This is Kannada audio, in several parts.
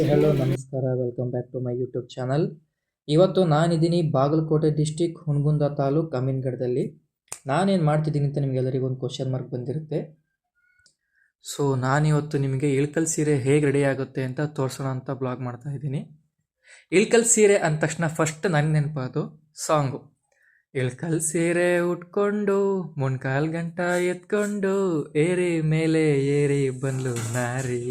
ಹಾಯ್ ಹಲೋ ನಮಸ್ಕಾರ. Welcome back to my YouTube channel ಇವತ್ತು ನಾನಿದ್ದೀನಿ ಬಾಗಲಕೋಟೆ ಡಿಸ್ಟಿಕ್ ಹುಣಗುಂದ ತಾಲೂಕ್ ಅಮೀನ್ಗಢದಲ್ಲಿ ನಾನೇನು ಮಾಡ್ತಿದ್ದೀನಿ ಅಂತ ನಿಮಗೆಲ್ಲರಿಗೂ ಒಂದು ಕ್ವಶನ್ ಮಾರ್ಕ್ ಬಂದಿರುತ್ತೆ. ಸೊ ನಾನಿವತ್ತು ನಿಮಗೆ ಇಳ್ಕಲ್ ಸೀರೆ ಹೇಗೆ ರೆಡಿ ಆಗುತ್ತೆ ಅಂತ ತೋರಿಸೋಣ ಅಂತ ಬ್ಲಾಗ್ ಮಾಡ್ತಾ ಇದ್ದೀನಿ. ಇಳ್ಕಲ್ ಸೀರೆ ಅಂದ ತಕ್ಷಣ ಫಸ್ಟ್ ನನಗೆ ನೆನಪಾದು ಸಾಂಗು ಇಳ್ಕಲ್ ಸೀರೆ ಉಟ್ಕೊಂಡು ಮುಣ್ಕಾಲ್ ಗಂಟ ಎತ್ಕೊಂಡು, ಏರಿ ಮೇಲೆ ಏರಿ ಬಂದ್ಲು ನಾರಿ.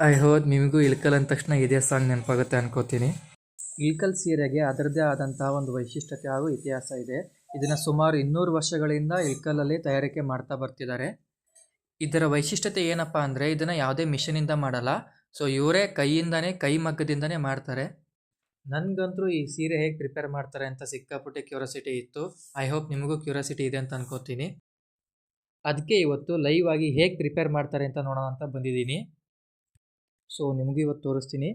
ಐ ಹೋದ್ ನಿಮಗೂ ಇಳ್ಕಲ್ ಅಂದ ತಕ್ಷಣ ಇದೇ ಸಾಂಗ್ ನೆನಪಾಗುತ್ತೆ ಅನ್ಕೋತೀನಿ. ಇಳ್ಕಲ್ ಸೀರೆಗೆ ಅದರದೇ ಆದಂತಹ ಒಂದು ವೈಶಿಷ್ಟ್ಯತೆ ಹಾಗೂ ಇತಿಹಾಸ ಇದೆ. ಇದನ್ನು ಸುಮಾರು ಇನ್ನೂರು ವರ್ಷಗಳಿಂದ ಇಳ್ಕಲಲ್ಲಿ ತಯಾರಿಕೆ ಮಾಡ್ತಾ ಬರ್ತಿದ್ದಾರೆ. ಇದರ ವೈಶಿಷ್ಟ್ಯತೆ ಏನಪ್ಪ ಅಂದರೆ ಇದನ್ನು ಯಾವುದೇ ಮಿಷನಿಂದ ಮಾಡಲ್ಲ. ಸೊ ಇವರೇ ಕೈಯಿಂದನೇ, ಕೈ ಮಗ್ಗದಿಂದನೇ ಮಾಡ್ತಾರೆ. ನನಗಂತೂ ಈ ಸೀರೆ ಹೇಗೆ ಪ್ರಿಪೇರ್ ಮಾಡ್ತಾರೆ ಅಂತ ಸಿಕ್ಕಾಪಟ್ಟೆ ಕ್ಯೂರಿಯಾಸಿಟಿ ಇತ್ತು. ಐ ಹೋಪ್ ನಿಮಗೂ ಕ್ಯೂರಿಯಾಸಿಟಿ ಇದೆ ಅಂತ ಅನ್ಕೋತೀನಿ. ಅದಕ್ಕೆ ಇವತ್ತು ಲೈವ್ ಆಗಿ ಹೇಗೆ ಪ್ರಿಪೇರ್ ಮಾಡ್ತಾರೆ ಅಂತ ನೋಡೋಣ ಅಂತ ಬಂದಿದ್ದೀನಿ. ಸೊ ನಿಮಗೂ ಇವತ್ತು ತೋರಿಸ್ತೀನಿ.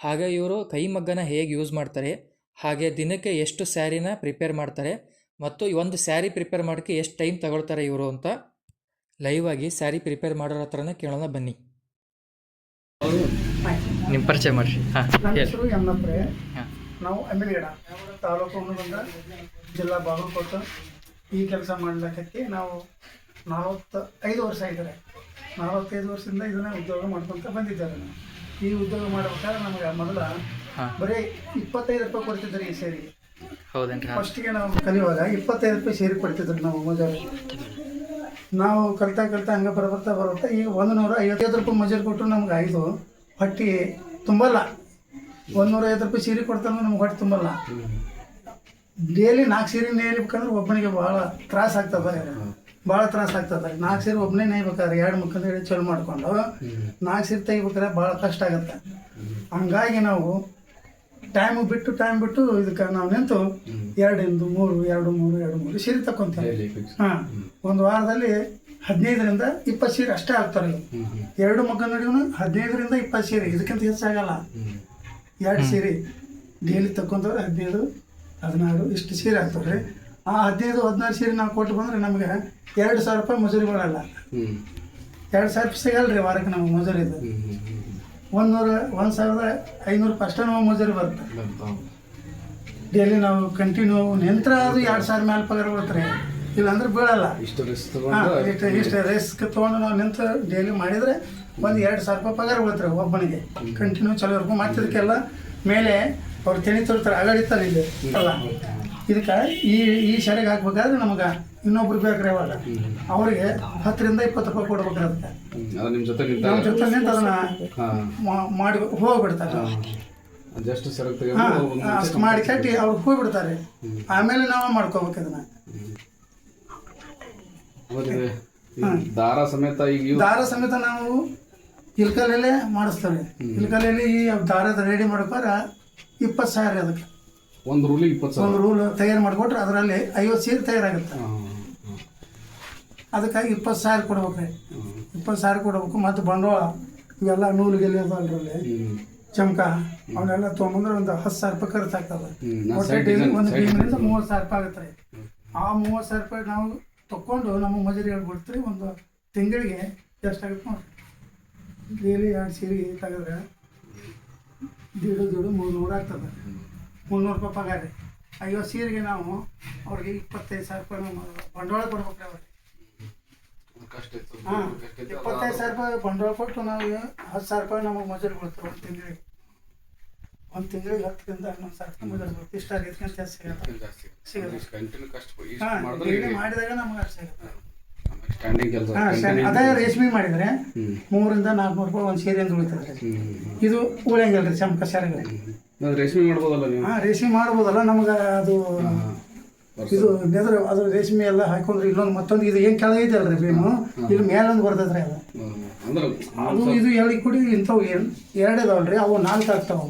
ಹಾಗೆ ಇವರು ಕೈಮಗ್ಗನ ಹೇಗೆ ಯೂಸ್ ಮಾಡ್ತಾರೆ ಹಾಗೆ ದಿನಕ್ಕೆ ಎಷ್ಟು ಸ್ಯಾರಿನ ಪ್ರಿಪೇರ್ ಮಾಡ್ತಾರೆ ಮತ್ತು ಒಂದು ಸ್ಯಾರಿ ಪ್ರಿಪೇರ್ ಮಾಡೋಕ್ಕೆ ಎಷ್ಟು ಟೈಮ್ ತಗೊಳ್ತಾರೆ ಇವರು ಅಂತ ಲೈವ್ ಆಗಿ ಸ್ಯಾರಿ ಪ್ರಿಪೇರ್ ಮಾಡೋರ ಹತ್ರನೇ ಕೇಳೋಣ ಬನ್ನಿ. ನಿಮ್ಮ ಪರಿಚಯ ಮಾಡಿರಿ. ಹಾಂ ಹಾಂ. ನಾವು ಅಮಿಲಿಗಡ ತಾಲೂಕು ಹುಣಗುಂದ ಜಿಲ್ಲಾ ಬಾಗಲಕೋಟೆ ಈ ಕೆಲಸ ಮಾಡ್ಲಿಕ್ಕೆ ನಾವು ನಲವತ್ತ ಐದು ವರ್ಷ ಆಗಿದ್ದಾರೆ. ನಲವತ್ತೈದು ವರ್ಷದಿಂದ ಇದನ್ನ ಉದ್ಯೋಗ ಮಾಡ್ಕೊಂತ ಬಂದಿದ್ದಾರೆ ಈ ಉದ್ಯೋಗ ಮಾಡ್ಬೇಕಾದ್ರೆ ನಮಗೆ ಮೊದಲ ಬರೀ ಇಪ್ಪತ್ತೈದು ರೂಪಾಯಿ ಕೊಡ್ತಿದ್ರು ಈ ಸೇರಿ. ಫಸ್ಟಿಗೆ ನಾವು ಕಲಿಯುವಾಗ ಇಪ್ಪತ್ತೈದು ರೂಪಾಯಿ ಸೇರಿ ಕೊಡ್ತಿದ್ರು ನಾವು ಮಜೂರಿ. ನಾವು ಕಲ್ತಾ ಕಲ್ತಾ ಹಂಗೆ ಬರ್ಬರ್ತಾ ಬರ್ಬರ್ತಾ ಈಗ ಒಂದು ನೂರ ಐವತ್ತೈದು ರೂಪಾಯಿ ಮಜೂರಿ ಕೊಟ್ಟರು ನಮ್ಗೆ ಐದು ಹೊಟ್ಟಿ ತುಂಬಲ್ಲ. ಒಂದು ನೂರ ಐವತ್ತು ರೂಪಾಯಿ ಸೀರೆ ಕೊಡ್ತಾರೆ ನಮ್ಗೆ ಹೊಟ್ಟೆ ತುಂಬಲ್ಲ. ಡೈಲಿ ನಾಲ್ಕು ಸೀರೆ ನೇರಿಬೇಕಂದ್ರೆ ಒಬ್ಬನಿಗೆ ಭಾಳ ತ್ರಾಸ ಆಗ್ತದೆ. ಭಾಳ ತ್ರಾಸ ಆಗ್ತದೆ. ನಾಲ್ಕು ಸೀರೆ ಒಬ್ಬನೇ ನೇಯ್ಬೇಕಾದ್ರೆ ಎರಡು ಮುಖಂದ್ರೆ ಹೇಳಿ ಚಲೋ ಮಾಡಿಕೊಂಡು ನಾಲ್ಕು ಸೀರೆ ತೆಗಿಬೇಕಾದ್ರೆ ಭಾಳ ಕಷ್ಟ ಆಗುತ್ತೆ. ಹಂಗಾಗಿ ನಾವು ಟೈಮ್ ಬಿಟ್ಟು ಟೈಮ್ ಬಿಟ್ಟು ಇದಕ್ಕೆ ನಾವು ನಿಂತು ಎರಡಿಂದು ಮೂರು ಎರಡು ಮೂರು ಎರಡು ಮೂರು ಸೀರೆ ತಕ್ಕೊಂತೀವಿ. ಹಾಂ. ಒಂದು ವಾರದಲ್ಲಿ ಹದಿನೈದರಿಂದ ಇಪ್ಪತ್ತು ಸೀರೆ ಅಷ್ಟೇ ಆಗ್ತಾರೆ. ಎರಡು ಮಗ್ಗ ನಡುವೆ ಹದಿನೈದರಿಂದ ಇಪ್ಪತ್ತು ಸೀರೆ. ಇದಕ್ಕಿಂತ ಹೆಚ್ಚಾಗಲ್ಲ ಎರಡು ಸೀರೆ. ಡೈಲಿ ತಕೊಂಡ್ರೆ ಹದಿನೈದು ಹದಿನಾರು ಇಷ್ಟು ಸೀರೆ ಆಗ್ತವೆ ಆ ಹದಿನೈದು ಹದಿನಾರು ಸೀರೆ ನಾವು ಕೊಟ್ಟು ಬಂದರೆ ನಮಗೆ ಎರಡು ಸಾವಿರ ರೂಪಾಯಿ ಮಜೂರಿ ಬರಲ್ಲ. ಎರಡು ಸಾವಿರ ರೂಪಾಯಿ ಸಿಗಲ್ಲ ರೀ ವಾರಕ್ಕೆ ನಮಗೆ ಮಜೂರಿ ಇದು ಒಂದು ನೂರ ಒಂದು ಸಾವಿರದ ಐನೂರು ರೂಪಾಯಿ ಅಷ್ಟೇ ನಾವು ಮಜೂರಿ ಬರುತ್ತೆ. ಡೈಲಿ ನಾವು ಕಂಟಿನ್ಯೂ ನಿಂತ್ರ ಅದು ಎರಡು ಸಾವಿರ ಮೇಲೆ ಪಗಾರ ಬರುತ್ತೆ ಇಲ್ಲಾಂದ್ರೆ ಬೀಳಲ್ಲ. ಇಷ್ಟು ರಿಸ್ಕ್ ಇಷ್ಟು ರಿಸ್ಕ್ ತೊಗೊಂಡು ನಾವು ನಿಂತು ಡೈಲಿ ಮಾಡಿದರೆ ಒಂದು ಎರಡು ಸಾವಿರ ರೂಪಾಯಿ ಪಗಾರ ಬೀಳ್ತಾರೆ ಒಬ್ಬನಿಗೆ. ಕಂಟಿನ್ಯೂ ಚಲೋ ಇರ್ಬೋದು ಮತ್ತೆ ಇದಕ್ಕೆಲ್ಲ ಮೇಲೆ ಅವ್ರು ತಿಳಿ ತೋರ್ತಾರೆ. ಅಗಡಿತಾರೆ ಇಲ್ಲಿ. ಅಲ್ಲ? ಇದಕ್ಕೆ ಈ ಈ ಶಾಲೆಗೆ ಹಾಕ್ಬೇಕಾದ್ರೆ ನಮಗೆ ಇನ್ನೊಬ್ರು ಬೇಕ್ರೆ ಅವಾಗ ಅವರಿಗೆ ಹತ್ತರಿಂದ ಇಪ್ಪತ್ತು ರೂಪಾಯಿ ಕೊಡ್ಬೇಕಾಗತ್ತೆ. ಅದಕ್ಕೆ ನಿಮ್ಮ ಜೊತೆ ನಮ್ಮ ಜೊತೆ ನಿಂತು ಅದನ್ನ ಮಾಡಿ ಹೋಗ್ಬಿಡ್ತಾರೆ. ಜಸ್ಟ್ ಅಷ್ಟು ಮಾಡಿ ಕಟ್ಟಿ ಅವ್ರು ಹೋಗ್ಬಿಡ್ತಾರೆ. ಆಮೇಲೆ ನಾವು ಮಾಡ್ಕೋಬೇಕು ಅದನ್ನ ದಾರ ಸಮೇತ ಈಗ ದಾರ ಸಮೇತ ನಾವು ಇಲ್ಕಲಲ್ಲೇ ಮಾಡಿಸ್ತೇವೆ. ಇಲ್ಕಲಲ್ಲಿ ಈ ದಾರದ ರೆಡಿ ಮಾಡ್ಬೇಕಾದ್ರೆ ಇಪ್ಪತ್ತು ಸಾವಿರ ಅದಕ್ಕೆ. ಒಂದು ರೂಲ್ ಇಪ್ಪತ್ತು ಒಂದು ರೂಲ್ ತಯಾರು ಮಾಡಿಕೊಟ್ರೆ ಅದರಲ್ಲಿ ಐವತ್ತು ಸೀರೆ ತಯಾರಾಗುತ್ತೆ. ಅದಕ್ಕಾಗಿ ಇಪ್ಪತ್ತು ಸಾವಿರ ಕೊಡ್ಬೇಕ್ರಿ ಇಪ್ಪತ್ತು ಸಾವಿರ ಕೊಡ್ಬೇಕು. ಮತ್ತು ಬಂಡವಾಳ ಇವೆಲ್ಲ ನೂಲು ಗೆಲ್ಲಿ ಅದ ಅದರಲ್ಲಿ. ಚಮಕ ಅವನ್ನೆಲ್ಲ ತೊಗೊಂಬಂದ್ರೆ ಒಂದು ಹತ್ತು ಸಾವಿರ ರೂಪಾಯಿ ಖರ್ಚು ಆಗ್ತದೆ. ಹ್ಮ್. ನಾ ಒಟ್ಟು side daily design- ಒಂದು ಟೀಮ್ನಿಂದ ಮೂವತ್ತು ಸಾವಿರ ರೂಪಾಯಿ ಆಗುತ್ತೆ. ಆ ಮೂವತ್ತು ಸಾವಿರ ರೂಪಾಯಿ ನಾವು ತಕ್ಕೊಂಡು ನಮ್ಮ ಮಜೂರಿಗಳು ಬಿಡ್ತೀವಿ ಒಂದು ತಿಂಗಳಿಗೆ ಎಷ್ಟಾಗುತ್ತೆ ನೋಡಿ. ಡೈಲಿ ಎರಡು ಸೀರೆ ತೆಗೆದ್ರೆ ದೀಡು ದೀಡು ನೂರು ಆಗ್ತದೆ. ಮುನ್ನೂರು ರೂಪಾಯಿ ಪಗಾರ. ರೀ ಐವತ್ತು ಸೀರೆಗೆ ನಾವು ಅವ್ರಿಗೆ ಇಪ್ಪತ್ತೈದು ಸಾವಿರ ರೂಪಾಯಿ ನಾವು ಬಂಡವಾಳ ಕೊಡ್ಬೇಕು ಅವ್ರಿಗೆ. ಹಾಂ ಇಪ್ಪತ್ತೈದು ಸಾವಿರ ರೂಪಾಯಿ ಬಂಡವಾಳ ಕೊಟ್ಟು ನಾವು ಹತ್ತು ಸಾವಿರ ರೂಪಾಯಿ ನಮಗೆ ಮಜೂರಿ ಕೊಡ್ತಾರೆ ಒಂದು ತಿಂಗಳಿಗೆ. ಒಂದು ತಿಂಗಳಿಗೆ ಹತ್ತರಿಂದ ಹನ್ನೊಂದು ಸಾವಿರ ರೂಪಾಯಿ ಮಜೂರಿ ಕೊಡ್ತೀವಿ ಇಷ್ಟ ಆಗೈತೆ ಜಾಸ್ತಿ ಸಿಗತ್ತೆ ಹಾಂ ಮಾಡಿದಾಗ ನಮ್ಗೆ ಅಷ್ಟು ಸಿಗುತ್ತೆ ಅದೇ ರೇಷ್ಮೆ ಮಾಡಿದ್ರೆ ಮೂರಿಂದ ನಾಲ್ಕುನೂರು ರೂಪಾಯಿ ಒಂದು ಸೀರೆ ಅಂತ ಉಳಿತದೆ. ರೀ ಇದು ಉಳಿಯಂಗಿಲ್ಲ ರೀ ಚಮಕ ಸೆರಗ. ಅದು ರೇಷ್ಮೆ ಮಾಡ್ಬೋದಲ್ಲ ನೀವು? ಹಾಂ ರೇಷ್ಮೆ ಮಾಡ್ಬೋದಲ್ಲ ನಮ್ಗೆ ಅದು ಇದು ನೆದ್ರ ಅದು ರೇಷ್ಮೆ ಎಲ್ಲ ಹಾಕೊಂಡ್ರೆ ಇಲ್ಲೊಂದು ಮತ್ತೊಂದು ಇದು ಏನು ಕೆಳಗೈತೆ ಅಲ್ರಿ ಬೇನು ಇಲ್ಲಿ ಮೇಲೊಂದು ಬರ್ತೈತೆ ರೀ ಅದು ಅಂದ್ರೆ ಅದು ಇದು ಎಳಿ ಕುಡಿ ಇಂಥವು ಏನು ಎರಡು ಇದಾವಲ್ರಿ ಅವು ನಾಲ್ಕು ಆಗ್ತಾವೆ.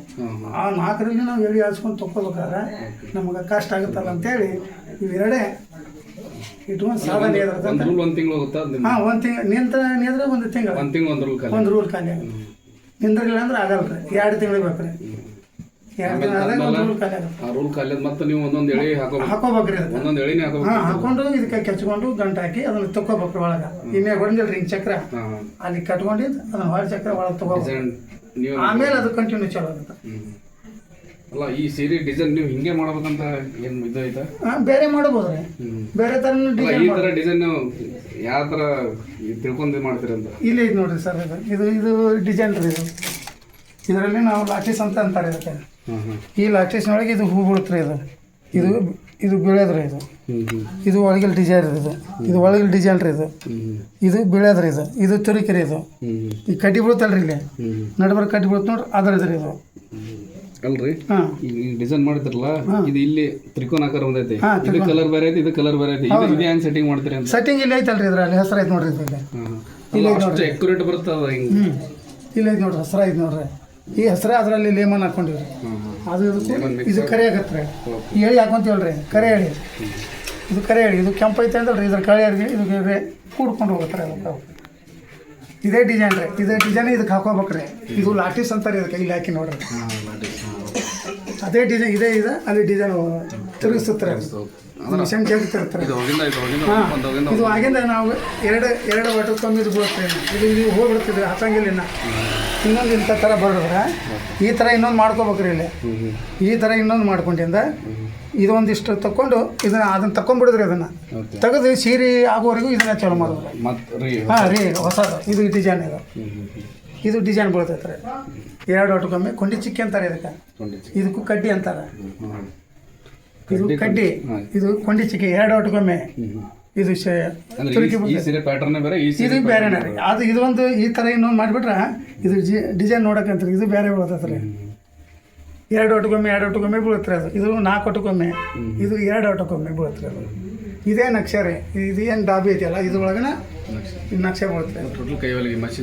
ಆ ನಾಲ್ಕರಲ್ಲಿ ನಾವು ಎಳಿ ಹಾಸ್ಕೊಂಡು ತೊಕೊಬೇಕಾದ್ರೆ ನಮಗೆ ಕಷ್ಟ ಆಗುತ್ತಲ್ಲ ಅಂತೇಳಿ ಇವೆರಡೇ ಇಟ್ಕೊಂಡು ಸಾಧನೆ ಒಂದು ತಿಂಗಳು ಹೋಗುತ್ತಾ ಹಾಂ ಒಂದು ತಿಂಗಳು ನಿಂತ ನಿಂದ್ರೆ ಒಂದು ತಿಂಗಳು. ಒಂದು ತಿಂಗಳು ಒಂದು ರೂಲ್ ಒಂದು ರೂಲ್ ಖಾಲಿ ನಿಂದ್ರಿಲ್ಲ ಅಂದ್ರೆ ಆಗಲ್ಲ ರೀ ಎರಡು ತಿಂಗಳಿಗೆ ಬೇಕು ರೀ ಎರಡು ದಿನ ಆದಾಗ ಒಂದು ರೂಲ್ ಖಾಲಿ ಮತ್ತೆ ನೀವು ಒಂದೊಂದು ಎಳಿ ಹಾಕೋಬೇಕು. ಹಾಕೋಬೇಕ್ರಿ ಒಂದೊಂದು ಎಳಿನೇ ಹಾಕೋಬೇಕು ಹಾಂ ಹಾಕೊಂಡು ಇದಕ್ಕೆ ಕೆಚ್ಕೊಂಡು ಗಂಟು ಹಾಕಿ ಅದನ್ನ ತಕೋಬೇಕ್ರಿ ಒಳಗ. ಇನ್ನೇ ಹೊಡೆದಿಲ್ರಿ ಹಿಂಗೆ ಚಕ್ರ. ಅಲ್ಲಿ ಕಟ್ಕೊಂಡಿದ್ದು ಅದನ್ನ ಹೊರ ಚಕ್ರ ಒಳಗೆ ತಗೋಬೇಕು. ಆಮೇಲೆ ಅದು ಕಂಟಿನ್ಯೂ ಚಲೋ ಆಗುತ್ತೆ. ಅಲ್ಲ ಈ ಸೀರೆ ಡಿಸೈನ್ ನೀವು ಹಿಂಗೆ ಮಾಡ್ಬೇಕಂತ ಏನು ಇದು ಐತಾ? ಹಾಂ ಬೇರೆ ಮಾಡಬಹುದ್ರಿ ಬೇರೆ ತರ ಈ ತರ ಡಿಸೈನ್ ಯಾವ ತರ ತಿಳ್ಕೊಂಡು ಮಾಡ್ತೀರಿ ಅಂತ? ಇಲ್ಲ ಇದು ನೋಡ್ರಿ ಸರ್ ಇದು. ಇದು ಡಿಸೈನ್ ರೀ ಇದು. ಇದರಲ್ಲಿ ನಾವು ಲಾಟಿಸ್ ಅಂತ ಅಂತಾರೆ ಇದಕ್ಕೆ. ಈ ಲಾಟೀಸ್ನೊಳಗೆ ಇದು ಹೂ ಬಿಡುತ್ತೆ ಇದು. ಇದು ಇದು ಬೀಳೋದ್ರಿ ಇದು. ಇದು ಒಳಗಿಲ್ ಡಿಸೈನ್ ರೀ ಇದು. ಇದು ಒಳಗಿಲ್ ಡಿಸೈನ್ ರೀ ಇದು. ಇದು ಬೀಳೋದ್ರಿ ಇದು. ಇದು ತುರಿಕೆ ರೀ ಇದು. ಈ ಕಟ್ಟಿ ಬೀಳುತ್ತಲ್ರಿ ಇಲ್ಲಿ. ನಡಬರ್ ಕಟ್ಟಿ ಬೀಳುತ್ತೆ ನೋಡ್ರಿ ಅದ್ರದ್ರಿ ಇದು ಅಲ್ರಿ? ಈಗ ಡಿಸೈನ್ ಮಾಡಿದ್ರಲ್ಲ ಇದು ಇಲ್ಲಿ ತ್ರಿಕೋನ ಆಕಾರ ಬಂದೈತಿ ಇದು ಕಲರ್ ಬೇರೆ ಐತಿ ಇದು ಕಲರ್ ಬೇರೆ ಐತಿ. ಇದು ಇದು ಹೆಂಗ್ ಸೆಟ್ಟಿಂಗ್ ಮಾಡ್ತೀರಿ ಅಂತ. ಸೆಟ್ಟಿಂಗ್ ಇಲ್ಲಿ ಐತಲ್ರಿ ಇದ್ರಲ್ಲಿ ಹೆಸರು ಐತೆ ನೋಡ್ರಿ ಇದು ಇಲ್ಲಿ. ಅಕ್ಯುರೇಟ್ ಬರುತ್ತೆ ಹಿಂಗೆ. ಇಲ್ಲಿ ಐತೆ ನೋಡ್ರಿ ಹೆಸರು ಐತೆ ನೋಡ್ರಿ. ಈ ಹೆಸರು ಅದರಲ್ಲಿ ಲೇಮನ್ ಹಾಕೊಂಡಿವ್ರಿ. ಅದು ಇದಕ್ಕೂ ಇದು ಕರೆ ಆಗತ್ತೆ ರೀ. ಹೇಳಿ ಹಾಕೊಂತೀವಲ್ರಿ ಕರೆ ಹೇಳಿ. ಇದು ಕರೆ ಹೇಳಿ. ಇದು ಕೆಂಪು ಐತೆ ಅಂದ್ರೆ ಇದ್ರ ಕಳೆ ಎಳಿ ಇದು ರೇ ಕೂಡ್ಕೊಂಡು ಹೋಗುತ್ತೆ ಅದಕ್ಕೆ. ಇದೇ ಡಿಸೈನ್ ರೀ. ಇದೇ ಡಿಸೈನ್ ಇದಕ್ಕೆ ಹಾಕೋಬೇಕ್ರಿ. ಇದು ಲಾಟೀಸ್ ಅಂತಾರೆ ಇದಕ್ಕೆ. ಇಲ್ಲಿ ಹಾಕಿ ನೋಡ್ರಿ. ಅದೇ ಡಿಸೈನ್ ಇದೇ ಇದೆ. ಅಲ್ಲಿ ಡಿಸೈನ್ ತಿರುಗಿಸುತ್ತಾರೆ ಮಿಷನ್ ತಿರುಗ್ತಾರೆ ಇದು ಹೋಗಿಂದ ಇದು ಹೋಗಿಂದ ಹಾಂ. ಒಂದು ಹೋಗಿಂದ ಇದು ಆಗಿಂದ ನಾವು ಎರಡು ಎರಡು ವಾಟರ್ಕೊಮ್ಮೆ ಇದು ಬೀಳುತ್ತೆ ಇದು ಇದು ಹೋಗ್ಬಿಡ್ತಿದ್ವಿ ಹತ್ತಂಗಿಲ್ಲ ಇನ್ನು ಇನ್ನೊಂದು ಇಂಥ ಥರ ಬರೋದ್ರೆ ಈ ಥರ ಇನ್ನೊಂದು ಮಾಡ್ಕೋಬೇಕ್ರಿ ಇಲ್ಲಿ. ಈ ಥರ ಇನ್ನೊಂದು ಮಾಡ್ಕೊಂಡಿಂದ ಇದೊಂದಿಷ್ಟು ತಕೊಂಡು ಇದನ್ನ ಅದನ್ನ ತಕೊಂಡ್ಬಿಡಿದ್ರಿ ಅದನ್ನ. ತೆಗೆದು ಸೀರೆ ಆಗೋವರೆಗೂ ಇದನ್ನ ಚಾಲು ಮಾಡೋದು. ಮತ್ ರೀ ಹಾಂ ರೀ ಹೊಸದು. ಇದು ಡಿಸೈನ್ ಇದು. ಇದು ಡಿಸೈನ್ ಬೀಳ್ತೈತೆ ರೀ. ಎರಡು ಕಮ್ಮಿ. ಕೊಂಡಿ ಚಿಕ್ಕಿ ಅಂತಾರೆ ಇದಕ್ಕೆ. ಇದಕ್ಕೂ ಕಡ್ಡಿ ಅಂತಾರೆ. ಇದು ಕಡ್ಡಿ ಇದು ಕೊಂಡಿ ಚಿಕ್ಕಿ ಎರಡು ಹ್ಮ್. ಇದು ಸೀರೆ ಪ್ಯಾಟರ್ನ್ ಬೇರೆ ಇದು ಬೇರೆ. ಅದು ಇದೊಂದು ಈ ಥರ ಇನ್ನೊಂದು ಮಾಡಿಬಿಟ್ರೆ ಇದು ಜಿ ಡಿಸೈನ್ ನೋಡಕಂತ ಇದು ಬೇರೆ ಬೀಳತ್ತೆ ರೀ. ಎರಡು ಒಟ್ಟಕ್ಕೊಮ್ಮೆ ಎರಡು ಒಟ್ಟಕ್ಕೊಮ್ಮೆ ಬೀಳುತ್ತೆ ಅದು. ಇದು ನಾಲ್ಕು ಒಟ್ಟಕ್ಕೊಮ್ಮೆ ಇದು ಎರಡು ಒಟ್ಟಕ್ಕೊಮ್ಮೆ ಬೀಳುತ್ತೆ ಅದು. ಇದೇ ನಕ್ಷೆ ರೀ. ಇದು ಏನು ಡಾಬಿ ಐತಿಯಲ್ಲ ಇದ್ರೊಳಗನ ಇದು ನಕ್ಷೆ ಬೀಳುತ್ತೆ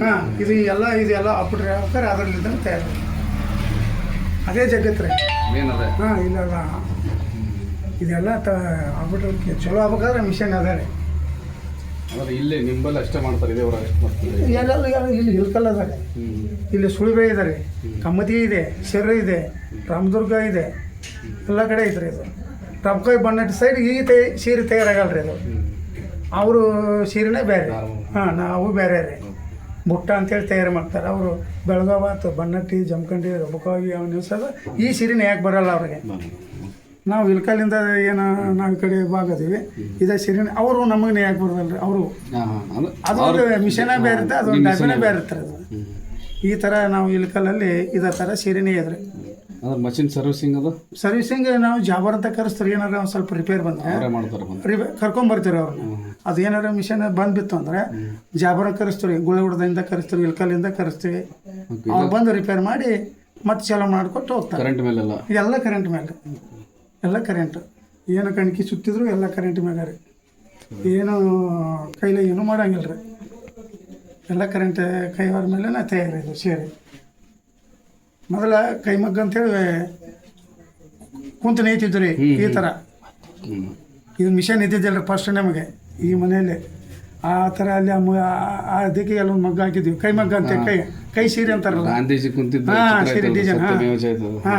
ಹಾಂ ಇದು ಎಲ್ಲ ಇದು ಎಲ್ಲ ಅಪ್ಬಿಟ್ರೆ ಹಾಕ್ತಾರೆ ಅದರಲ್ಲಿದ್ದ ತಯಾರು. ಅದೇ ಜಗತ್ತು ರೀ. ಹಾಂ ಇಲ್ಲೆಲ್ಲ. ಇದೆಲ್ಲ ತ ಆಗ್ಬಿಟ್ರೆ ಚಲೋ ಆಗ್ಬೇಕಾದ್ರೆ ಮಿಷನ್ ಅದಾರೆ ಅಂದ್ರೆ ಇಲ್ಲಿ ನಿಂಬಲ್ಲಿ ಅಷ್ಟೇ ಮಾಡ್ತಾರೆ ಇದೇ ಎಲ್ಲೆಲ್ಲ ಎಲ್ಲ ಇಲ್ಲಿ ಹಿಲ್ಕಲ್ ಅದ ರೀ. ಇಲ್ಲಿ ಸುಳಿಬೆ ಇದೆ ರೀ. ಕಮ್ಮತಿ ಇದೆ ಶೆರ್ರ ಇದೆ ರಾಮದುರ್ಗ ಇದೆ ಎಲ್ಲ ಕಡೆ ಐತ್ರಿ ಇದು ಟಪ್ಕಾಯಿ ಬಣ್ಣಟ್ಟ ಸೈಡ್ ಈ ತೈ ಸೀರೆ ತಯಾರಾಗಲ್ಲ ರೀ ಅದು ಅವರು ಸೀರೆನೇ ಬೇರೆ. ಹಾಂ ನಾವು ಬೇರೆ ರೀ. ಬುಟ್ಟ ಅಂತೇಳಿ ತಯಾರು ಮಾಡ್ತಾರೆ. ಅವರು ಬೆಳಗಾವ ಅಥವಾ ಬನ್ನಟ್ಟಿ ಜಮಖಂಡಿ ರಬಕಾವಿ ಅವನ ಈ ಸೀರೆನೇ ಯಾಕೆ ಬರಲ್ಲ ಅವ್ರಿಗೆ. ನಾವು ಇಲ್ಕಲ್ಲಿಂದ ಏನು ನಾವು ಈ ಕಡೆ ಭಾಗದೀವಿ. ಇದೇ ಸೀರೆನೇ ಅವರು ನಮಗೆ ನೇ ಬರೋದಲ್ಲ ಅವರು. ಅದು ಮಿಷನೇ ಬೇರೆ ಇರುತ್ತೆ ಅದೊಂದು ಡಬ್ಬನೇ ಬೇರೆ ಇರ್ತಾರೆ ಅದು. ಈ ಥರ ನಾವು ಇಲ್ಕಲ್ಲಲ್ಲಿ ಇದೇ ಥರ ಸಿರಿನೇ ಇದ್ರಿ. ಅಂದ್ರೆ ಮಷಿನ್ ಸರ್ವಿಸಿಂಗ್ ಅದು? ಸರ್ವಿಸಿಂಗ್ ನಾವು ಜಾಬರ್ ಅಂತ ಕರೆಸ್ತಾರೆ ಏನಾರ ಒಂದು ಸ್ವಲ್ಪ ರಿಪೇರ್ ಬಂದರೆ. ಕರ್ಕೊಂಬರ್ತೀರಿ ಅವ್ರನ್ನ ಅದು ಏನಾರ ಮಿಷನ್ ಬಂದ್ಬಿತ್ತು ಅಂದ್ರೆ ಜಾಬರ ಕರೆಸ್ತೀವಿ ಗುಳಗುಡದಿಂದ ಕರೆಸ್ತೀವಿ ಇಲ್ಕಲ್ಲಿಂದ ಕರೆಸ್ತೀವಿ. ಅವ್ರು ಬಂದು ರಿಪೇರ್ ಮಾಡಿ ಮತ್ತೆ ಚಾಲೂ ಮಾಡಿಕೊಟ್ಟು ಹೋಗ್ತಾರೆ. ಕರೆಂಟ್ ಮೇಲೆಲ್ಲ? ಎಲ್ಲ ಕರೆಂಟ್ ಮೇಲೆ. ಎಲ್ಲ ಕರೆಂಟ್ ಏನು ಕಣ್ಕಿ ಸುತ್ತಿದ್ರು ಎಲ್ಲ ಕರೆಂಟ್ ಮ್ಯಾಗ ರೀ. ಏನು ಕೈಲಿ ಏನು ಮಾಡಂಗಿಲ್ಲ ರೀ. ಎಲ್ಲ ಕರೆಂಟ್ ಕೈವಾರ ಮೇಲೆ ನಾ ತಯಾರಿ ಸೇರಿ. ಮೊದಲ ಕೈ ಮಗ್ಗ ಅಂತೇಳಿ ಕುಂತು ನೇಯ್ತಿದ್ದು ರೀ ಈ ಥರ ಇದು ಮಿಷನ್ ಇದ್ದಿದ್ದಿಲ್ಲ ಫಸ್ಟ್ ನಮಗೆ ಈ ಮನೆಯಲ್ಲಿ. ಆ ಥರ ಅಲ್ಲಿ ಆ ಎಲ್ಲ ಒಂದು ಮಗ್ಗ ಹಾಕಿದ್ವಿ. ಕೈ ಮಗ್ಗ ಅಂತ ಕೈ ಕೈ ಸೀರೆ ಅಂತಾರಲ್ಲ. ಹಾಂ ಸೀರೆ ಡಿಸೈನ್. ಹಾಂ. ಹಾ.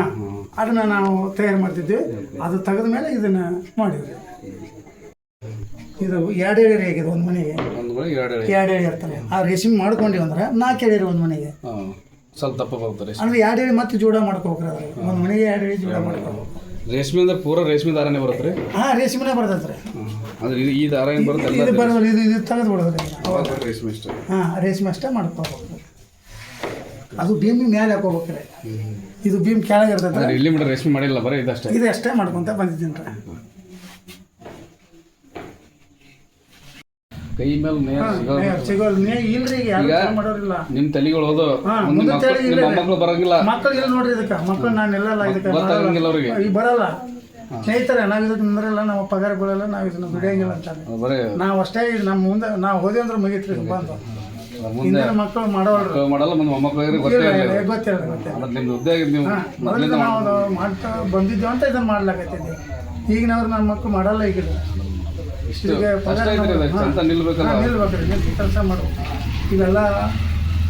ಅದನ್ನ ನಾವು ತಯಾರು ಮಾಡ್ತಿದ್ವಿ. ಅದು ತೆಗೆದ ಮೇಲೆ ಇದನ್ನ ಮಾಡಿದ್ವಿ. ಇದು ಎರಡು ಎಳೆ ಆಗಿದೆ ಒಂದು ಮನೆಗೆ. ಎರಡು ಎಳೆ. ಇರ್ತಾರೆ. ಆ ರೇಷ್ಮೆ ಮಾಡ್ಕೊಂಡಿವಿ ಅಂದ್ರೆ ನಾಲ್ಕು ಎಳೆ ಒಂದು ಮನೆಗೆ. ಸ್ವಲ್ಪ ದಪ್ಪ ಬರ್ತಾರೆ ಅಂದ್ರೆ ಎರಡು ಎಳೆ ಮತ್ತೆ ಜೋಡ ಮಾಡ್ಕೋಬೇಕ್ರಿ ಅದ್ರಾಗ ಒಂದು ಮನೆಗೆ ಎರಡು ಎಳೆ ಜೋಡ ಮಾಡ್ಕೋಬೇಕು. ರೇಷ್ಮೆ ಅಂದ್ರೆ ಪೂರ ರೇಷ್ಮೆ ದಾರನೇ ಬರುತ್ತೆ ರೀ? ಹಾಂ ರೇಷ್ಮೆನೇ ಬರ್ತೈತೆ ರೀ. ಅಂದ್ರೆ ಇದು ಈ ದಾರ ಏನು ಬರುತ್ತೆ? ಇದು ಬರೋದು ಇದು ಇದು ತೆಗೆದು ಅವಾಗ ರೇಷ್ಮೆ ಅಷ್ಟೇ. ಹಾಂ ರೇಷ್ಮೆ ಅಷ್ಟೇ ಮಾಡ್ಕೋಬೇಕು. ಅದು ಭೀಮ್ ಮೇಲೆ ಹಾಕೋಬೇಕ್ರೆ ಇದು ಭೀಮ್ ಕೆಳಗೆ ಇರ್ತೈತೆ. ಇಲ್ಲಿ ಬಿಡ ರೇಷ್ಮೆ ಮಾಡಿಲ್ಲ ಬರೀ ಇದಷ್ಟೇ ಇದು ಅಷ್ಟೇ ಮಾಡ್ಕೊಂತ ಬಂದಿದ್ದೀನಿ ರೀ. ಕೈ ಮೇಲೆ ನೇರ ಸಿಗೋದು. ನೇ ಇಲ್ರಿ ಈಗ ಯಾರು ಮಾಡೋರಿಲ್ಲ. ನಿಮ್ಮ ತಲೆಗಳು ಹೋದು. ಹಾ, ಮುಂದೆ ತಲೆ ನಿಮ್ಮ ಇಲ್ಲ. ಮಕ್ಕಳು ಬರಂಗಿಲ್ಲ. ಮಕ್ಕಳು ಇಲ್ಲ ನೋಡ್ರಿ ಇದಕ್ಕೆ. ಮಕ್ಕಳು ನಾನು ಎಲ್ಲಲ್ಲ ಇದಕ್ಕೆ. ಗೊತ್ತಾಗಂಗಿಲ್ಲ ಅವ್ರಿಗೆ. ಈಗ ಬರಲ್ಲ. ಸ್ನೇಹಿತರೆ ನಾವು ಇದಕ್ಕೆ ನಿಂದ್ರಲ್ಲ ನಾವು ಪಗಾರ ಬೀಳಲ್ಲ ನಾವು ಇದನ್ನ ದುಡಿಯಂಗಿಲ್ಲ ಅಂತಾರೆ ಅದು ಬರೀ ನಾವು ಅಷ್ಟೇ ನಮ್ಮ ಮುಂದೆ ನಾವು ಹೋದೆ ಅಂದ್ರೆ ಮುಗೀತ್ರಿ ಇದು ಬಂದು ಹಿಂದಿನ ಮಕ್ಕಳು ಮಾಡೋರು. ಮಾಡಲ್ಲ ಮುಂದೆ ಗೊತ್ತೇ ಇಲ್ಲ, ಗೊತ್ತಿಲ್ಲ ಮತ್ತೆ ನಿಮ್ದು ನೀವು ಹಾಂ ಮೊದಲಿಂದ ನಾವು ಮಾಡ್ತಾ ಬಂದಿದ್ದೇವೆ ಅಂತ ಇದನ್ನ ಮಾಡ್ಲಾಕತ್ತಿದ್ದೆ. ಈಗಿನವ್ರು ನನ್ನ ಮಕ್ಕಳು ಮಾಡಲ್ಲ ಈಗ ಇದು. ಇಷ್ಟು ಇದಕ್ಕೆ ಕಷ್ಟ ಐತ್ರಿ ಅದು ಚಂತ ನಿಲ್ಬೇಕಲ್ಲ. ನಿಲ್ಬೇಕ್ರಿ ನಿಂತು ಕೆಲಸ ಮಾಡ್ಬೇಕು ಇವೆಲ್ಲ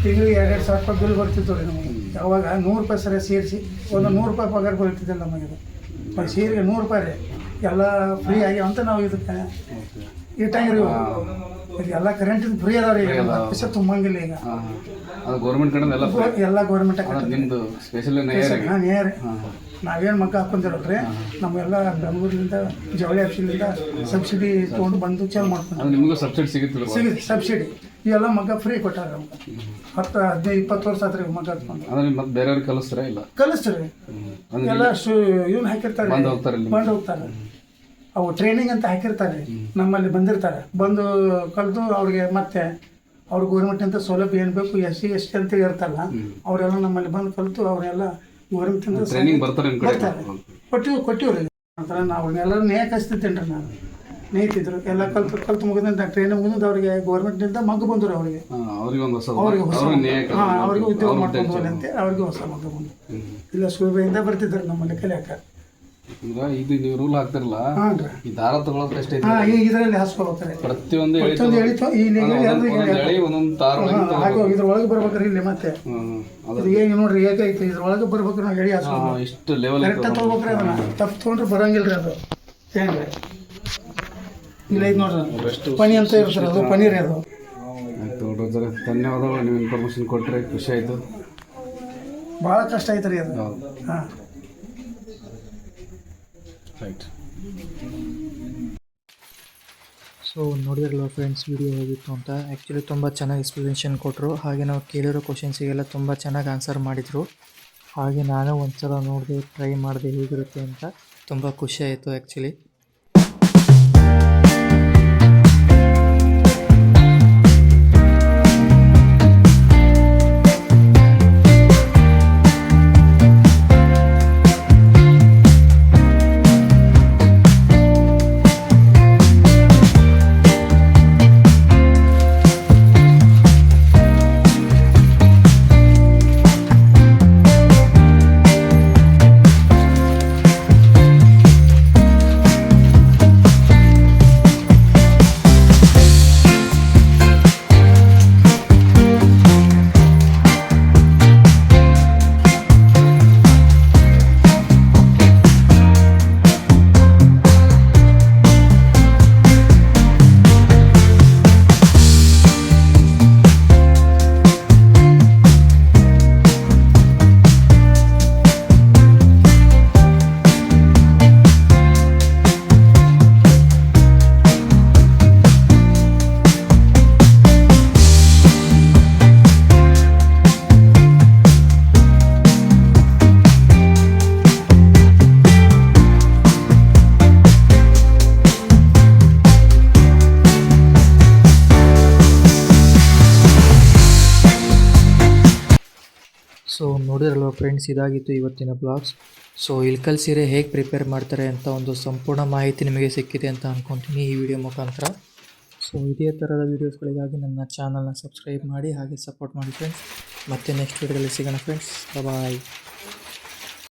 ತಿಂಗಳಿಗೆ ಎರಡು ಸಾವಿರ ರೂಪಾಯಿ ಬಿಲ್ ಬರ್ತಿತ್ತು ರೀ ನಮಗೆ. ಅವಾಗ ನೂರು ರೂಪಾಯಿ ಸರಿ ಸೇರಿಸಿ ಒಂದು ನೂರು ರೂಪಾಯಿ ಪಗಾರ ಬೀಳ್ತಿದ್ದಿಲ್ಲ ನಮಗೆ ಒಂದು ಸೀರೆಗೆ ನೂರು ರೂಪಾಯಿ ರೀ. ಎಲ್ಲ ಫ್ರೀ ಆಗ್ಯಾವ ಅಂತ ನಾವು ಇದಕ್ಕೆ ಇಟ್ಟಂಗಿರಿ ಎಲ್ಲ ಕರೆಂಟ್ ಫ್ರೀ ಅದಾವ ರೀ ಈಗ. ಪೈಸೆ ತುಂಬಂಗಿಲ್ಲ ಈಗ. ಅದು ಗೌರ್ಮೆಂಟ್ ಕಡೆ ಎಲ್ಲ free. ಎಲ್ಲ ಗೌರ್ಮೆಂಟ್ ಅದು ನಿಮ್ಮದು ಸ್ಪೆಷಲ್ ನಾನು ಹಾಂ. ನೇರ ನಾವೇನು ಮಕ್ಕ ಹಾಕೊಂತಿರಲ್ರಿ ನಮ್ಮೆಲ್ಲ ಬೆಂಗಳೂರಿನಿಂದ ಜವಳಿ ಆಫೀಸಿಂದ ಸಬ್ಸಿಡಿ ತೊಗೊಂಡು ಬಂದು ಚಾಲು ಮಾಡ್ಕೊಂಡು ಅದು ನಿಮಗೂ ಸಬ್ಸಿಡಿ ಸಿಗುತ್ತಿಲ್ಲ ಸಿಗುತ್ತೆ ಸಬ್ಸಿಡಿ ಇವೆಲ್ಲ ಮಗ ಫ್ರೀ ಕೊಟ್ಟಾರ ನಮ್ಗೆ. ಹತ್ತು ಹದಿನೈದು ಇಪ್ಪತ್ತು ವರ್ಷ ಆತ್ರಿ ಮಗ ಹತ್ಕೊಂಡು ಅಂದ್ರೆ ನೀವು ಮತ್ತೆ ಬೇರೆಯವ್ರಿಗೆ ಕಲಿಸ್ತೀರಾ ಇಲ್ಲ? ಕಲಿಸ್ತೀರಿ ಅಂದ್ರೆ ಎಲ್ಲ ಇವ್ನು ಹಾಕಿರ್ತಾರೆ. ಬಂದು ಹೋಗ್ತಾರೆ ಇಲ್ಲಿ. ಬಂದು ಹೋಗ್ತಾರೆ. ಅವು ಟ್ರೈನಿಂಗ್ ಅಂತ ಹಾಕಿರ್ತಾರೆ ನಮ್ಮಲ್ಲಿ ಬಂದಿರ್ತಾರೆ. ಬಂದು ಕಲಿತು ಅವ್ರಿಗೆ ಮತ್ತೆ ಅವ್ರ ಗೌರ್ಮೆಂಟಿಂದ ಸೌಲಭ್ಯ ಏನು ಬೇಕು ಎಸ್ ಸಿ ಎಸ್ ಟಿ ಅಂತ ಇರ್ತಲ್ಲ ಅವರೆಲ್ಲ ನಮ್ಮಲ್ಲಿ ಬಂದು ಕಲಿತು ಅವರೆಲ್ಲ ಗೌರ್ಮೆಂಟಿಂದ ಬರ್ತಾರೆ ಕೊಟ್ಟಿವಿ ಕೊಟ್ಟಿವ್ರಿ. ರೀ ನಂತರ ನಾವು ಎಲ್ಲರೂ ನೇಯ ಕಲಿಸ್ತಿದ್ದೇನೆ ರೀ ನಾನು. ನೇಯ್ತಿದ್ರು ಎಲ್ಲ ಕಲ್ತು ಕಲ್ತು ಮುಗಿದಂತ ಟ್ರೈನಿಂಗ್ ಮುಗಿದ ಅವರಿಗೆ ಗೌರ್ಮೆಂಟ್ನಿಂದ ಮಗ್ಗು ಬಂದರು ಅವರಿಗೆ. ಅವ್ರಿಗೆ ಹೊಸ ಹಾಂ ಅವ್ರಿಗೆ ಉದ್ಯೋಗ ಮಾಡ್ಕೊಂಡು ಅಂತ ಅವ್ರಿಗೆ ಹೊಸ ಮಗ್ಗು ಬಂದು. ಇಲ್ಲ ಸುಲಭೆಯಿಂದ ಬರ್ತಿದ್ರು ನಮ್ಮಲ್ಲಿ ಕಲಿಯಾಕ ಈಗ ಇದು ನೀವು ರೂಲ್ ಹಾಕ್ತಿರಲ್ಲ ಹಾಂ ರೀ. ಈ ದಾರ ತಗೊಳೋದು ಎಷ್ಟೈತಿ ಹಾಂ ಈಗ ಇದರಲ್ಲಿ ಹಾಸ್ಕೊಳ್ತಾರೆ ಪ್ರತಿಯೊಂದು ಎಳಿ ಪ್ರತಿಯೊಂದು ಎಳಿತು ಈ ಒಂದೊಂದು- ಎಲ್ಲಿ ಒಂದೊಂದು ಎಳಿ ಒಂದೊಂದು ತಾರ ಒಳಗೆ ಹಾಗೆ ಇದ್ರೊಳಗೆ ಬರ್ಬೇಕ್ರಿ ಇಲ್ಲಿ ಮತ್ತೆ. ಹ್ಮ್ ಅದು ಇದು ಏನು ನೋಡ್ರಿ ಏಕೈತಿ ಐತಿ ಇದ್ರೊಳಗೆ ಬರ್ಬೇಕ್ರಿ ನಾವು ಎಳಿ ಹಾಸ್ಕೊಂಡು ಹಾ, ಇಷ್ಟು ಲೆವೆಲ್ ಕರೆಕ್ಟಾಗಿ ತೊಗೋಬೇಕ್ರಿ ಅದನ್ನ. ತಪ್ಪು ತೊಗೊಂಡ್ರೆ ಬರಂಗಿಲ್ಲ ರೀ ಅದು ಏನ್ರಿ ಇಲ್ಲ ಐತೆ ನೋಡ್ರಿ. ಪನಿ ಅಂತ ಇರ್ತಾರೆ ಅದು ಪನೀರ್ ಅದು. ಆಯ್ತು ರೋಜರ್ ಧನ್ಯವಾದಗಳು ನೀವು ಇನ್ಫಾರ್ಮೇಶನ್ ಕೊಟ್ಟರೆ ಖುಷಿ ಆಯಿತು. ಭಾಳ ಕಷ್ಟ ಐತ್ರಿ ಅದು. ಹೌದು. ಹಾಂ. ರೈಟ್ ಸೊ ನೋಡಿದ್ರಲ್ಲ ಫ್ರೆಂಡ್ಸ್ ವಿಡಿಯೋ ಹೋಗಿತ್ತು ಅಂತ. ಆ್ಯಕ್ಚುಲಿ ತುಂಬ ಚೆನ್ನಾಗಿ ಎಕ್ಸ್ಪ್ಲನೇಷನ್ ಕೊಟ್ಟರು ಹಾಗೆ ನಾವು ಕೇಳಿರೋ ಕ್ವಶನ್ಸಿಗೆಲ್ಲ ತುಂಬ ಚೆನ್ನಾಗಿ ಆನ್ಸರ್ ಮಾಡಿದರು. ಹಾಗೆ ನಾನು ಒಂದು ಸಲ ನೋಡಿದೆ ಟ್ರೈ ಮಾಡಿದೆ ಹೇಗಿರುತ್ತೆ ಅಂತ ತುಂಬ ಖುಷಿಯಾಯಿತು ಆ್ಯಕ್ಚುಲಿ ನೋಡಿದ್ರಲ್ವ ಫ್ರೆಂಡ್ಸ್ ಇದಾಗಿತ್ತು ಇವತ್ತಿನ ಬ್ಲಾಗ್ಸ್ ಸೊ ಇಲ್ಕಲ್ ಸೀರೆ ಹೇಗೆ ಪ್ರಿಪೇರ್ ಮಾಡ್ತಾರೆ ಅಂತ ಒಂದು ಸಂಪೂರ್ಣ ಮಾಹಿತಿ ನಿಮಗೆ ಸಿಕ್ಕಿದೆ ಅಂತ ಅಂದ್ಕೊತೀನಿ ಈ ವಿಡಿಯೋ ಮುಖಾಂತರ. ಸೊ ಇದೇ ಥರದ ವೀಡಿಯೋಸ್ಗಳಿಗಾಗಿ ನನ್ನ ಚಾನಲ್ನ ಸಬ್ಸ್ಕ್ರೈಬ್ ಮಾಡಿ ಹಾಗೆ ಸಪೋರ್ಟ್ ಮಾಡಿ ಫ್ರೆಂಡ್ಸ್ ಮತ್ತೆ ನೆಕ್ಸ್ಟ್ ವೀಡಿಯೋದಲ್ಲಿ ಸಿಗೋಣ ಫ್ರೆಂಡ್ಸ್ ಬಾಯ್